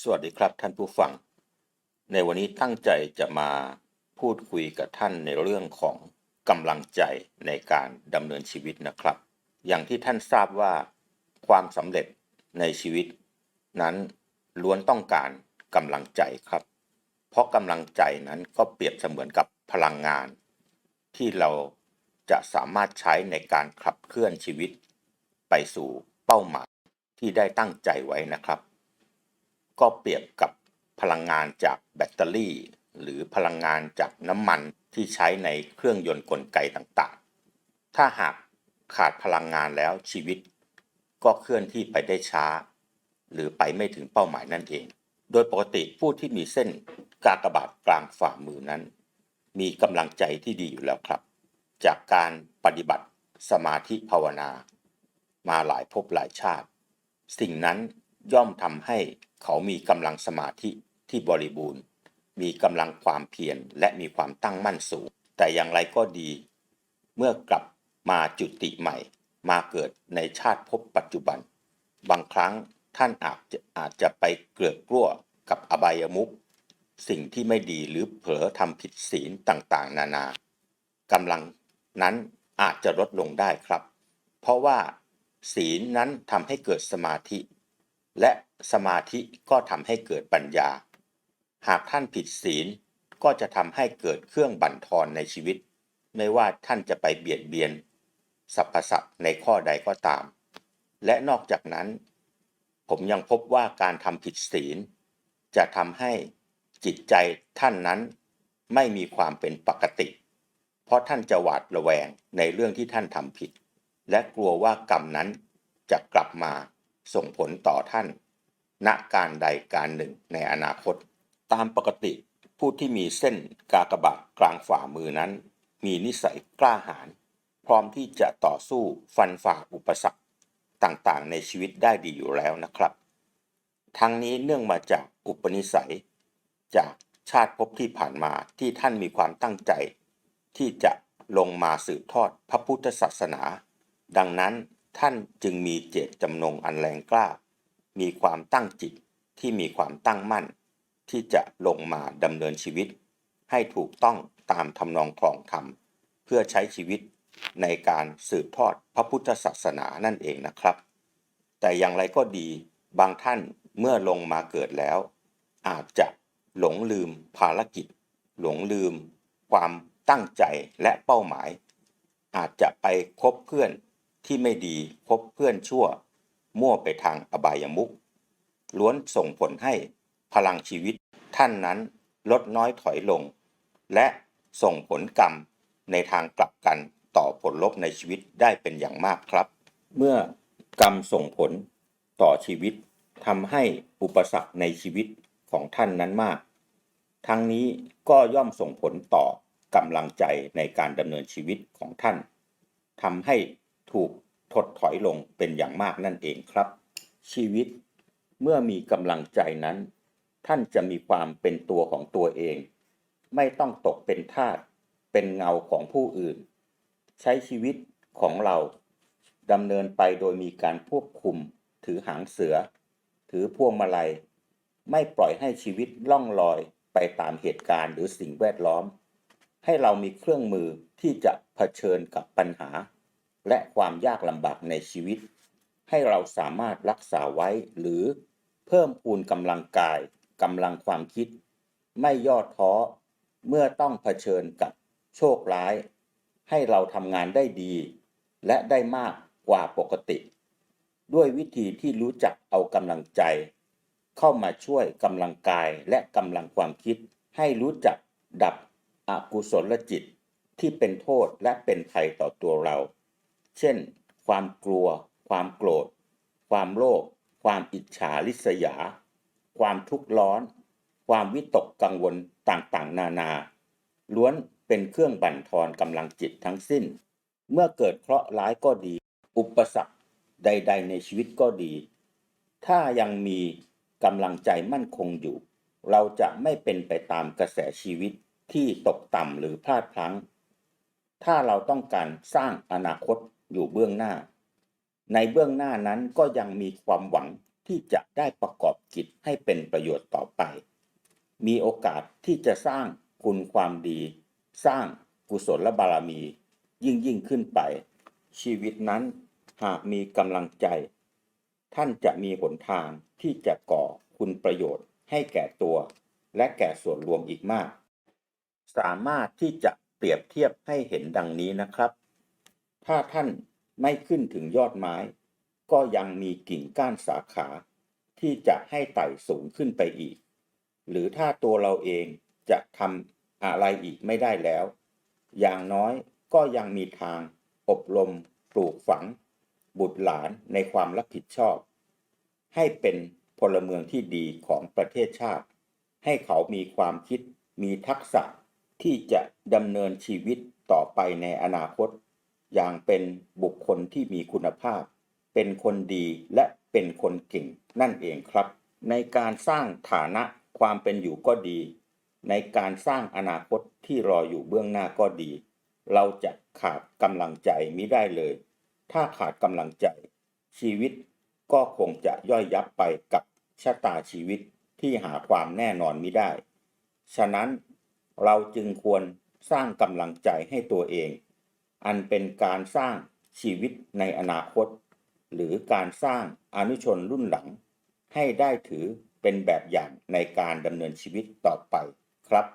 สวัสดีครับท่านผู้ฟัง ในวันนี้ตั้งใจจะมาพูดคุยกับท่านในเรื่องของกำลังใจในการดำเนินชีวิตนะครับ อย่างที่ท่านทราบว่าความสำเร็จในชีวิต นั้นล้วนต้องการกำลังใจครับ เพราะกำลังใจนั้นก็เปรียบเสมือนกับพลังงาน ที่เราจะสามารถใช้ในการขับเคลื่อนชีวิต ไปสู่เป้าหมายที่ได้ตั้งใจไว้นะครับ ก็เปรียบกับพลังงานจากแบตเตอรี่ หรือพลังงานจากน้ำมันที่ใช้ในเครื่องยนต์กลไกต่างๆ ถ้าหากขาดพลังงานแล้วชีวิต ก็เคลื่อนที่ไปได้ช้า หรือไปไม่ถึงเป้าหมายนั่นเอง โดยปกติผู้ที่มีเส้นกากบาทกลางฝ่ามือนั้น มีกำลังใจที่ดีอยู่แล้วครับ จากการปฏิบัติสมาธิภาวนา มาหลายภพหลายชาติ สิ่งนั้นย่อมทำให้ เขามีกำลังสมาธิที่บริบูรณ์ มีกำลังความเพียรและมีความตั้งมั่นสูง แต่อย่างไรก็ดี เมื่อกลับมาจุติใหม่ มาเกิดในชาติภพปัจจุบัน บางครั้งท่านอาจจะอาจจะไปเกลือกกลั้วกับอบายมุขสิ่งที่ไม่ดีหรือเผลอทำผิดศีลต่างๆ นานากำลังนั้นอาจจะลดลงได้ครับ เพราะว่าศีลนั้นทำให้เกิดสมาธิ และสมาธิก็ทำให้เกิดปัญญา หากท่านผิดศีลก็จะทำให้เกิดเครื่องบั่นทอนในชีวิต ไม่ว่าท่านจะไปเบียดเบียนสรรพสัตว์ในข้อใดก็ตาม และนอกจากนั้น ผมยังพบว่าการทำผิดศีล จะทำให้จิตใจท่านนั้นไม่มีความเป็นปกติ เพราะท่านจะหวาดระแวงในเรื่องที่ท่านทำผิด และกลัวว่ากรรมนั้นจะกลับมา ส่งผลต่อท่าน ณการใดการหนึ่งในอนาคต ตามปกติผู้ที่มีเส้นกากบาทกลางฝ่ามือนั้น มีนิสัยกล้าหาญพร้อมที่จะต่อสู้ฟันฝ่าอุปสรรคต่างๆ ในชีวิตได้ดีอยู่แล้วนะครับ ทั้งนี้เนื่องมาจากอุปนิสัย จากชาติภพที่ผ่านมาที่ท่านมีความตั้งใจ ที่จะลงมาสืบทอดพระพุทธศาสนา ดังนั้น ท่านจึงมีเจตจำนงอันแรงกล้า มีความตั้งจิตที่มีความตั้งมั่น ที่จะลงมาดำเนินชีวิต ให้ถูกต้องตามทำนองคลองธรรม เพื่อใช้ชีวิตในการสืบทอดพระพุทธศาสนานั่นเองนะครับ แต่อย่างไรก็ดีบางท่านเมื่อลงมาเกิดแล้ว อาจจะหลงลืมภารกิจ หลงลืม ความตั้งใจและเป้าหมาย อาจจะไปคบเพื่อน ที่ไม่ดีคบเพื่อนชั่ว มั่วไปทางอบายมุขล้วนส่งผลให้พลังชีวิตท่านนั้นลดน้อยถอยลง และส่งผลกรรมในทางกลับกันต่อผลลบในชีวิตได้เป็นอย่างมากครับ เมื่อกรรมส่งผลต่อชีวิตทำให้อุปสรรคในชีวิตของท่านนั้นมาก ทั้งนี้ก็ย่อมส่งผลต่อกำลังใจในการดำเนินชีวิตของท่านทำให้ ถูกถดถอยลงเป็นอย่างมากนั่นเองครับ ชีวิตเมื่อมีกำลังใจนั้น ท่านจะมีความเป็นตัวของตัวเอง ไม่ต้องตกเป็นทาสเป็นเงาของผู้อื่น ใช้ชีวิตของเราดำเนินไปโดยมีการควบคุม ถือหางเสือ ถือพวงมาลัย ไม่ปล่อยให้ชีวิตล่องลอยไปตามเหตุการณ์หรือสิ่งแวดล้อม ให้เรามีเครื่องมือที่จะเผชิญกับปัญหา และความยากลำบากในชีวิต ให้เราสามารถรักษาไว้หรือเพิ่มพูนกำลังกายกำลังความคิด ไม่ย่อท้อเมื่อต้องเผชิญกับโชคร้าย ให้เราทำงานได้ดี และได้มากกว่าปกติ ด้วยวิธีที่รู้จักเอากำลังใจ เข้ามาช่วยกำลังกายและกำลังความคิด ให้รู้จักดับอกุศลจิตที่เป็นโทษและเป็นภัยต่อตัวเรา เช่น ความกลัว ความโกรธ ความโลภความอิจฉาริษยา ความทุกข์ร้อน ความวิตกกังวลต่างๆ นานา ล้วนเป็นเครื่องบั่นทอนกำลังจิตทั้งสิ้น เมื่อเกิดเคราะห์ร้ายก็ดี อุปสรรคใด ๆ ในชีวิตก็ดี ถ้ายังมีกำลังใจมั่นคงอยู่ เราจะไม่เป็นไปตามกระแสชีวิตที่ตกต่ำหรือพลาดพลั้ง ถ้าเราต้องการสร้างอนาคต อยู่เบื้องหน้า ในเบื้องหน้านั้นก็ยังมีความหวังที่จะได้ประกอบกิจให้เป็นประโยชน์ต่อไป มีโอกาสที่จะสร้างคุณความดี สร้างกุศลบารมี ยิ่งยิ่งขึ้นไป ชีวิตนั้นหากมีกำลังใจ ท่านจะมีหนทางที่จะก่อคุณประโยชน์ให้แก่ตัว และแก่ส่วนรวมอีกมาก สามารถที่จะเปรียบเทียบให้เห็นดังนี้นะครับ ถ้าท่านไม่ขึ้นถึงยอดไม้ ก็ยังมีกิ่งก้านสาขา ที่จะให้ไต่สูงขึ้นไปอีก หรือถ้าตัวเราเองจะทำอะไรอีกไม่ได้แล้ว อย่างน้อยก็ยังมีทางอบรมปลูกฝัง บุตรหลานในความรับผิดชอบ ให้เป็นพลเมืองที่ดีของประเทศชาติ ให้เขามีความคิดมีทักษะที่จะดำเนินชีวิตต่อไปในอนาคต อย่างเป็นบุคคลที่มีคุณภาพ เป็นคนดีและเป็นคนเก่งนั่นเองครับ ในการสร้างฐานะความเป็นอยู่ก็ดี ในการสร้างอนาคตที่รออยู่เบื้องหน้าก็ดี เราจะขาดกำลังใจมิได้เลย ถ้าขาดกำลังใจ ชีวิตก็คงจะย่อยยับไปกับชะตาชีวิตที่หาความแน่นอนมิได้ ฉะนั้นเราจึงควรสร้างกำลังใจให้ตัวเอง อันเป็นการสร้างชีวิตในอนาคต หรือการสร้างอนุชนรุ่นหลัง ให้ได้ถือเป็นแบบอย่างในการดำเนินชีวิตต่อไปครับ